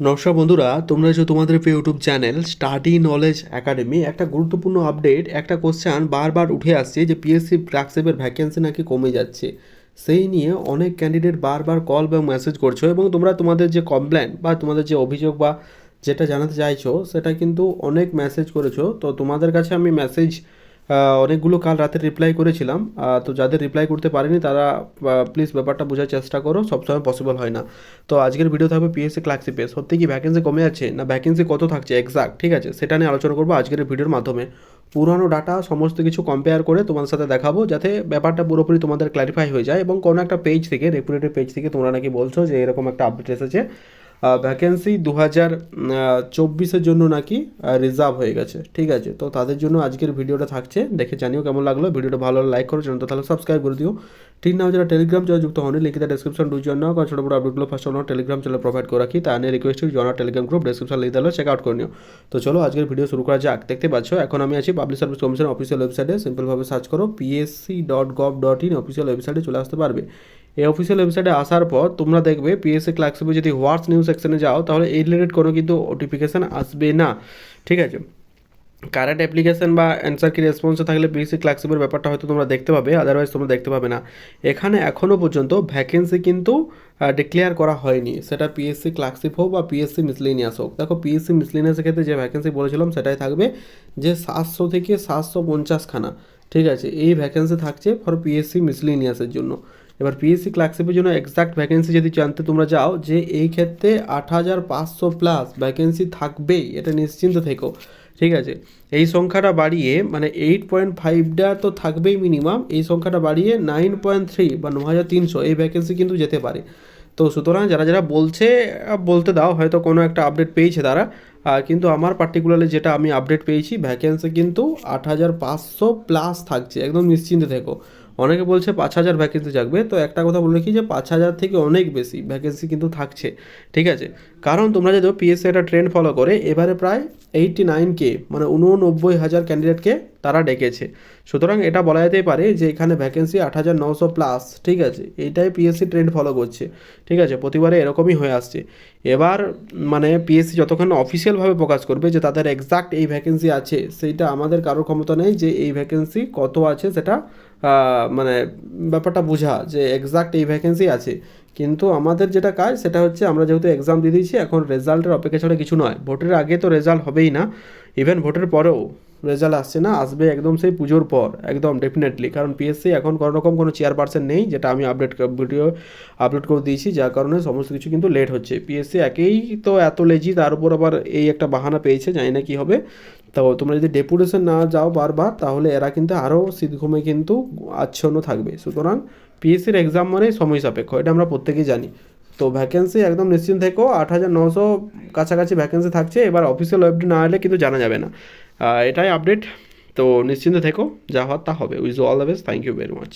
নমস্কার বন্ধুরা, তোমরা যে তোমাদের প্রিয় YouTube channel study knowledge academy একটা গুরুত্বপূর্ণ আপডেট একটা কোশ্চেন বারবার উঠে আসছে যে পিএসসি ক্লার্কশিপের ভ্যাকেন্সি নাকি কমে যাচ্ছে। সেই নিয়ে অনেক ক্যান্ডিডেট বারবার কল বা মেসেজ করছ এবং তোমরা তোমাদের যে কমপ্লেন বা তোমাদের যে অভিযোগ বা যেটা জানাতে চাইছো, সেটা কিন্তু অনেক মেসেজ করেছ। তো তোমাদের কাছে আমি মেসেজ অনেকগুলো কাল রাতে রিপ্লাই করেছিলাম। তো যাদের রিপ্লাই করতে পারেনি, তারা প্লিজ ব্যাপারটা বোঝার চেষ্টা করো সবসময় পসিবল হয় না। তো আজকের ভিডিও থাকবে পিএসসি ক্লার্কশিপে সত্যি কি ভ্যাকেন্সি কমে যাচ্ছে? না ভ্যাকেন্সি কত থাকছে? এক্সাক্ট ঠিক আছে? সেটা নিয়ে আলোচনা করব আজকের ভিডিওর মাধ্যমে। পুরানো ডাটা সমস্ত কিছু কম্পেয়ার করে তোমাদের সাথে দেখাবো, যাতে ব্যাপারটা পুরোপুরি তোমাদের ক্ল্যারিফাই হয়ে যায় এবং কোনো একটা পেজ থেকে রেপুটেড পেজ থেকে তোমরা নাকি বলছো যে এরকম একটা আপডেট এসেছে। ভ্যাকেন্সি দু হাজার চব্বিশের জন্য নাকি রিজার্ভ হয়ে গেছে। ঠিক আছে? তো তাদের জন্য আজকের ভিডিওটা থাকছে। দেখে জানিও কেমন লাগল। ভিডিওটা ভালো লাইক করো চ্যানেলটা তাহলে সাবস্ক্রাইব করে দিও। ঠিক না, যারা টেলিগ্রাম চ্যানেল যুক্ত হন লিঙ্কে ডেসক্রিপশন ডু জন্য কারণ ছোটো বড় আপডেটগুলো ফার্স্ট আমরা টেলিগ্রাম চ্যানেল প্রোভাইড করে রাখি। তা নিয়ে রিকোয়েস্ট জনা টেলিগ্রাম গ্রুপ ডেসক্রিপশন লিঙ্ক দিলে চেক আউট করে নিও। তো চলো, আজকের ভিডিও শুরু করা যাক। দেখতে পাচ্ছ, এখন আমি আছি পাবলিক সার্ভিস কমিশন অফিসিয়াল ওয়েবসাইটে সিম্পলভাবে সার্চ করো PSC dot gov dot in official ওয়েবসাইটে চলে আসতে পারবে। এই অফিসিয়াল ওয়েবসাইটে আসার পর তোমরা দেখবে পিএসসি ক্লার্কশিপে যদি হোয়াটস নিউজ সেকশনে যাও, তাহলে এই রিলেটেড কোনো কিন্তু নোটিফিকেশান আসবে না। ঠিক আছে? কারেন্ট অ্যাপ্লিকেশন বা অ্যান্সার কি রেসপন্সে থাকলে পিএসসি ক্লার্কশিপের ব্যাপারটা হয়তো তোমরা দেখতে পাবে আদারওয়াইজ তোমরা দেখতে পাবে না। এখানে এখনও পর্যন্ত ভ্যাকেন্সি কিন্তু ডিক্লেয়ার করা হয়নি। সেটা পিএসসি ক্লার্কশিপ হোক বা পিএসসি মিসলিনিয়াস হোক। দেখো পিএসসি মিসলিনিয়াসের ক্ষেত্রে যে ভ্যাকেন্সি বলেছিলাম, সেটাই থাকবে যে সাতশো থেকে সাতশো পঞ্চাশখানা। ঠিক আছে? এই ভ্যাকেন্সি থাকছে ফর পিএসসি মিসলিনিয়াসের জন্য। এবার পিএসসি ক্লার্কশিপের জন্য এক্সাক্ট ভ্যাকেন্সি যদি জানতে তোমরা যাও, যে এই ক্ষেত্রে আট হাজার পাঁচশো প্লাস ভ্যাকেন্সি থাকবেই, এটা নিশ্চিন্ত থেকো, ঠিক আছে? এই সংখ্যাটা বাড়িয়ে মানে এইট পয়েন্ট ফাইভটা তো থাকবেই মিনিমাম এই সংখ্যাটা বাড়িয়ে নাইন পয়েন্ট থ্রি বা ন হাজার তিনশো, এই ভ্যাকেন্সি কিন্তু যেতে পারে। তো সুতরাং যারা যারা বলছে বলতে দাও, হয়তো কোনো একটা আপডেট পেয়েছে তারা। কিন্তু আমার পার্টিকুলারলি যেটা আমি আপডেট পেয়েছি ভ্যাকেন্সি কিন্তু আট হাজার পাঁচশো প্লাস থাকছে, একদম নিশ্চিন্তে থেকো। অনেকে বলছে পাঁচ হাজার ভ্যাকেন্সি থাকবে তো একটা কথা বলে রাখি যে পাঁচ হাজার থেকে অনেক বেশি ভ্যাকেন্সি কিন্তু থাকছে, ঠিক আছে? কারণ তোমরা যদি পিএসসি একটা ট্রেন্ড ফলো করে, এবারে প্রায় এইটটি নাইন কে মানে উননব্বই হাজার ক্যান্ডিডেটকে তারা ডেকেছে। সুতরাং এটা বলা যেতেই পারে যে এখানে ভ্যাকেন্সি আট হাজার নশো প্লাস ঠিক আছে? এইটাই পিএসসি ট্রেন্ড ফলো করছে, ঠিক আছে? প্রতিবারে এরকমই হয়ে আসছে। এবার মানে পিএসসি যতক্ষণ অফিসিয়ালভাবে প্রকাশ করবে যে তাদের এক্সাক্ট এই ভ্যাকেন্সি আছে, সেইটা আমাদের কারোর ক্ষমতা নেই যে এই ভ্যাকেন্সি কত আছে সেটা মানে ব্যাপারটা বোঝা যে এক্সাক্ট এই ভ্যাকেন্সি আছে। কিন্তু আমাদের যেটা কাজ সেটা হচ্ছে আমরা যেহেতু এক্সাম দিয়ে দিয়েছি, এখন রেজাল্টের অপেক্ষা ছাড়া কিছু নয়। ভোটের আগে তো রেজাল্ট হবেই না ইভেন ভোটের পরেও। রেজাল্ট আসছে না, আসবে একদম সেই পুজোর পর, একদম ডেফিনেটলি কারণ পিএসসি এখন কোনো রকম কোনো চেয়ার পার্সন নেই, যেটা আমি আপডেট ভিডিও আপলোড করে দিয়েছি, যার কারণে সমস্ত কিছু কিন্তু লেট হচ্ছে। পিএসসি একেই তো এত লেজি তার উপর আবার এই একটা বাহানা পেয়েছে, জানি না কী হবে। তো তোমরা যদি ডেপুটেশন না যাও বারবার, তাহলে এরা কিন্তু আরও শীতঘুমে কিন্তু আচ্ছন্ন থাকবে। সুতরাং পিএসসির এক্সাম মানে সময় সাপেক্ষ, এটা আমরা প্রত্যেকেই জানি। তো ভ্যাকেন্সি একদম নিশ্চিন্ত থেকো, আট হাজার নশো কাছাকাছি ভ্যাকেন্সি থাকছে, এবার অফিসিয়াল ওয়েবটি না এলে কিন্তু জানা যাবে না। এটাই আপডেট তো নিশ্চিন্তে থেকো, যা হওয়ার তা হবে। With all the best thank you very much